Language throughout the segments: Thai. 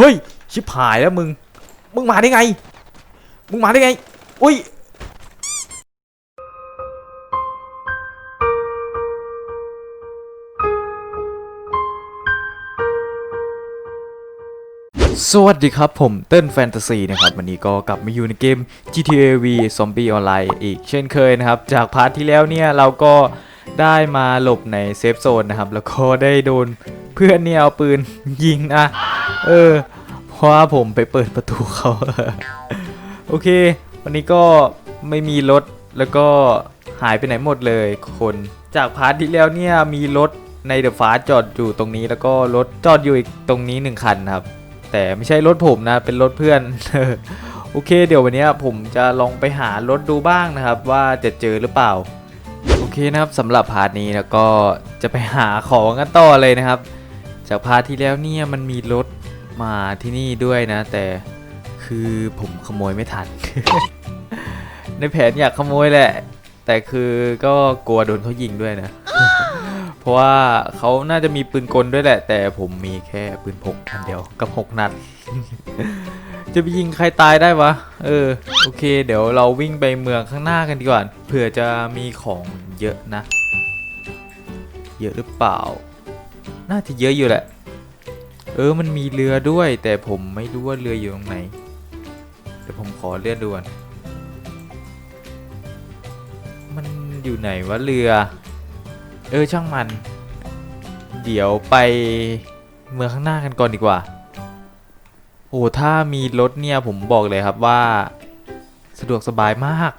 เฮ้ย ชิบหายแล้วมึง มึงมาได้ไง มึงมาได้ไง อุ้ยสวัสดีครับผมเต้นแฟนตาซีนะครับ วันนี้ก็กลับมาอยู่ในเกม GTA V Zombie Online อีกเช่นเคยนะครับ จากพาร์ทที่แล้วเนี่ย เราก็ ได้มาหลบในเซฟโซนนะครับ แล้วก็ได้โดนเพื่อนเนี่ยเอาปืนยิงนะเออ เพราะว่าผมไปเปิดประตูเขา โอเค วันนี้ก็ไม่มีรถแล้วก็หายไปไหนหมดเลยคนจากพาร์ทที่แล้วเนี่ยมีรถในเดอะฟ้าจอดอยู่ตรงนี้แล้วก็รถจอดอยู่อีกตรงนี้หนึ่งคันครับ แต่ไม่ใช่รถผมนะเป็นรถเพื่อน โอเค เดี๋ยววันนี้ผมจะลองไปหารถดูบ้างนะครับ ว่าจะเจอหรือเปล่า นะครับสำหรับพาร์ทนี้แล้วก็จะไปหาของกันต่อเลยนะครับ จากพาร์ทที่แล้วเนี่ยมันมีรถมาที่นี่ด้วยนะ แต่คือผมขโมยไม่ทัน ในแผนอยากขโมยแหละ แต่คือก็กลัวโดนเขายิงด้วยนะ เพราะว่าเขาน่าจะมีปืนกลด้วยแหละ แต่ผมมีแค่ปืนพกอันเดียวกับหกนัด จะไปยิงใครตายได้วะ เออ โอเค เดี๋ยวเราวิ่งไปเมืองข้างหน้ากันดีกว่า เผื่อจะมีของเยอะนะ เยอะหรือเปล่า น่าจะเยอะอยู่แหละ เออ มันมีเรือด้วย แต่ผมไม่รู้ว่าเรืออยู่ตรงไหน เดี๋ยวผมขอเลื่อนดูก่อนมันอยู่ไหนวะเรือ เออ ช่างมัน เดี๋ยวไปเมืองข้างหน้ากันก่อนดีกว่า โอ้ถ้ามีรถเนี่ยผมบอกเลยครับว่า สะดวกสบายมาก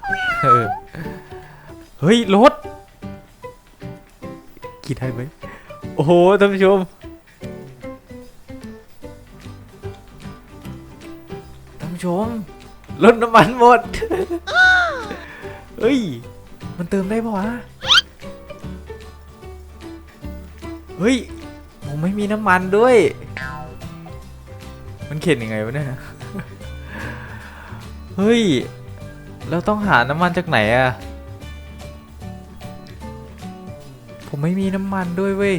เฮ้ยรถกินได้ไหมโอ้โหท่านผู้ชมท่านผู้ชมรถน้ำมันหมด เฮ้ย มันเติมได้ปะวะ เฮ้ย ผมไม่มีน้ำมันด้วย มันเข็นยังไงวะเนี่ย เฮ้ย เราต้องหาน้ำมันจากไหนอะผมไม่มีน้ำมันด้วยเว้ย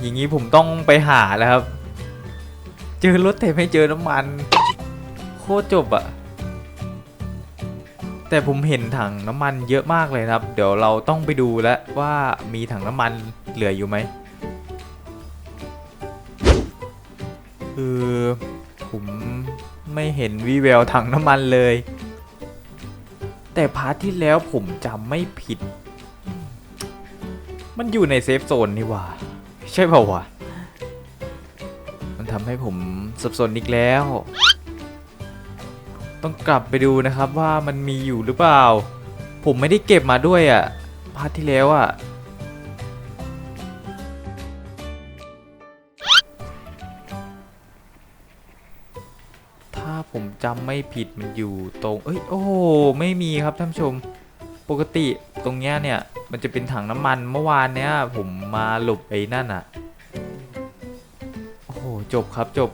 อย่างนี้ผมต้องไปหาแล้วครับ เจอรถแต่ไม่เจอน้ำมัน โคตรจบอะแต่ผมเห็นถังน้ำมันเยอะมากเลยครับ เดี๋ยวเราต้องไปดูแล้วว่ามีถังน้ำมันเหลืออยู่ไหม คือผมไม่เห็นวีแววถังน้ำมันเลย แต่พาร์ทที่แล้วผมจำไม่ผิด มันอยู่ในเซฟโซนนี่หว่า ใช่เปล่าวะ มันทำให้ผมสับสนอีกแล้ว ต้องกลับไปดูนะครับว่ามันมีอยู่หรือเปล่า ผมไม่ได้เก็บมาด้วยอะ่ะพาร์ทที่แล้วอะ่ะ ไม่ผิดมันอยู่ตรง เอ้ยโอ้โหไม่มีครับท่านผู้ชมปกติตรงเนี้ยเนี่ยมันจะเป็นถังน้ำมันเมื่อวานเนี้ยผมมาหลบไอ้นั่นอะโอ้โหจบครับจบ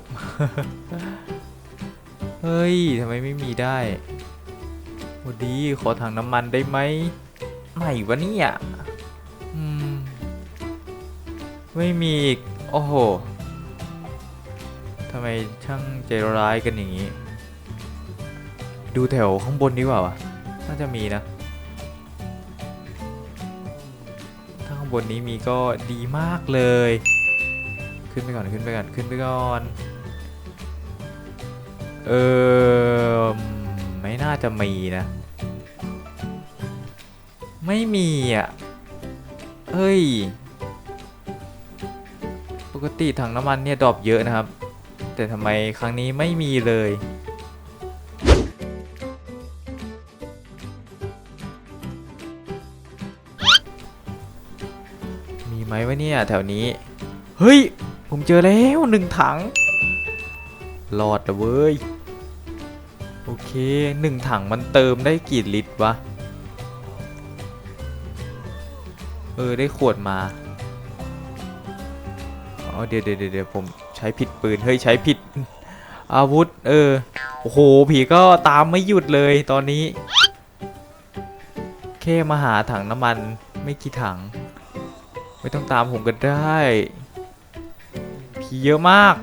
เฮ้ยทำไมไม่มีได้โอดีขอถังน้ำมันได้ไหมไหนวะเนี่ยอืมไม่มีอีกโอ้โหทำไมช่างใจร้ายกันอย่างนี้ ดูแถวข้างบนดีกว่าวะน่าจะมีนะ ถ้าข้างบนนี้มีก็ดีมากเลย ขึ้นไปก่อนขึ้นไปก่อนขึ้นไปก่อน เออไม่น่าจะมีนะ ไม่มีอะ เฮ้ย ปกติถังน้ำมันเนี่ยดรอปเยอะนะครับ แต่ทำไมครั้งนี้ไม่มีเลย มีไหมวะเนี่ยแถวนี้ เฮ้ย ผมเจอแล้วหนึ่งถังรอดแล้วเว้ย โอเคหนึ่งถังมันเติมได้กี่ลิตรวะ เออ ได้ขวดมา อ๋อ เดี๋ยวเดี๋ยวเดี๋ยวผมใช้ผิดปืน เฮ้ย ใช้ผิด อาวุธ เออ โอ้โห ผีก็ตามไม่หยุดเลยตอนนี้ แค่มาหาถังน้ำมันไม่กี่ถัง ไม่ต้องตามผมก็ได้ ผีเยอะมาก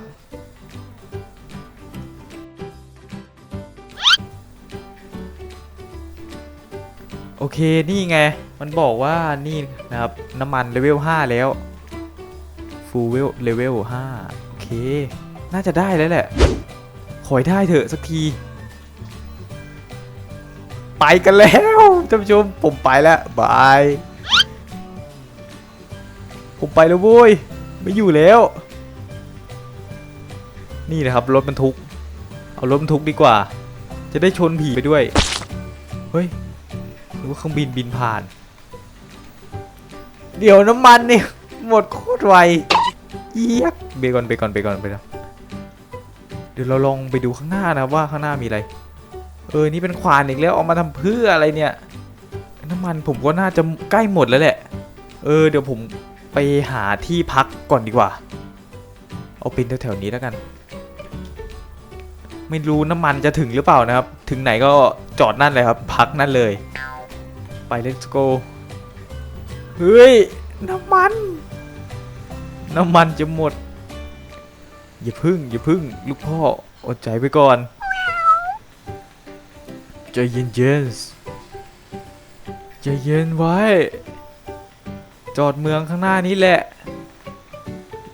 โอเค นี่ไง มันบอกว่านี่นะครับ น้ำมันเลเวล 5 แล้ว ฟูลเวลเลเวล 5 โอเค น่าจะได้แล้วแหละ ขอยได้เถอะสักที ไปกันแล้วท่านผู้ชม ผมไปแล้ว บาย ผมไปแล้วโว้ยไม่อยู่แล้ว นี่นะครับรถบรรทุก เอารถบรรทุกดีกว่า จะได้ชนผีไปด้วย เฮ้ยหรือว่าเครื่องบินบินผ่าน เดี๋ยวน้ำมันเนี่ยหมดโคตรไวเยียบเบก่อนเบก่อนเบก่อนไปแล้วเดี๋ยวเราลองไปดูข้างหน้านะว่าข้างหน้ามีอะไร เออนี่เป็นควานอีกแล้วเอามาทำเพื่ออะไรเนี่ย น้ำมันผมก็น่าจะใกล้หมดแล้วแหละ เออเดี๋ยวผม ไปหาที่พักก่อนดีกว่า เอาเป็นแถวๆนี้แล้วกัน ไม่รู้น้ำมันจะถึงหรือเปล่านะครับ ถึงไหนก็จอดนั่นเลยครับ พักนั่นเลย ไป let's go เฮ้ย น้ำมัน น้ำมันจะหมด อย่าพึ่ง อย่าพึ่ง ลูกพ่ออดใจไว้ก่อนใจเย็นเย็นๆใจเย็นไว้ จอดเมืองข้างหน้านี้แหละ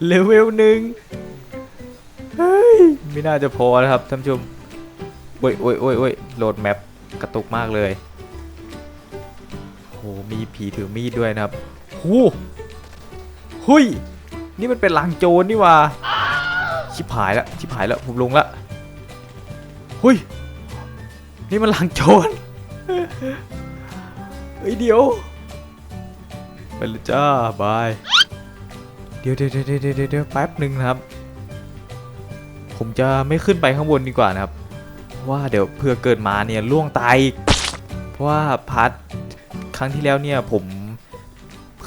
เลเวลหนึ่งเฮ้ยไม่น่าจะพอนะครับท่านผู้ชมโอ้ยโอ้ยโอ้ยโอ้ยโหลดแมปกระตุกมากเลยโหมีผีถือมีดด้วยนะครับหูหุยนี่มันเป็นลังโจรนี่ว่าชิบหายแล้วชิบหายแล้วผมลงละหุยนี่มันลังโจรเฮ้ยเดี๋ยว ไปเลยจ้าบาย เดี๋ยวเดี๋ยวเดี๋ยวเดี๋ยวเดี๋ยวแป๊บหนึ่งนะครับ ผมจะไม่ขึ้นไปข้างบนดีกว่านะครับ ว่าเดี๋ยวเผื่อเกิดมาเนี่ยล่วงตายเพราะว่าพาร์ทครั้งที่แล้วเนี่ยผม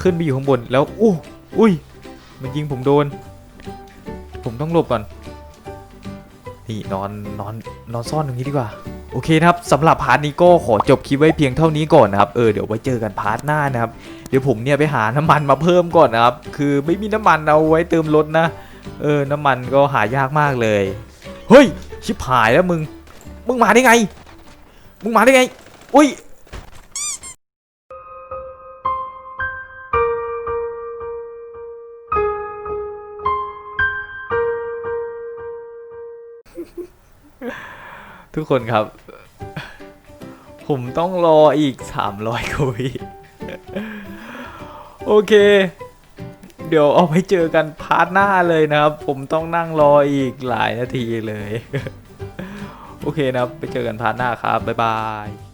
ขึ้นไปอยู่ข้างบนแล้วอู้อุ้ย มันยิงผมโดน ผมต้องหลบก่อน นี่นอนนอนนอนซ่อนตรงนี้ดีกว่า โอเคนะครับสำหรับพาร์ทนี้ก็ขอจบคลิปไว้เพียงเท่านี้ก่อนนะครับเออเดี๋ยวไว้เจอกันพาร์ทหน้านะครับเดี๋ยวผมเนี่ยไปหาน้ำมันมาเพิ่มก่อนนะครับ คือไม่มีน้ำมันเอาไว้เติมรถนะ เออน้ำมันก็หายากมากเลย เฮ้ยชิบหายแล้วมึง มึงมาได้ไง มึงมาได้ไง อุ้ยทุกคนครับ ผมต้องรออีก 300กว่าวิโอเค เดี๋ยวเอาไปเจอกันพาร์ทหน้าเลยนะครับ ผมต้องนั่งรออีกหลายนาทีเลย โอเคนะครับ ไปเจอกันพาร์ทหน้าครับ บ๊ายบาย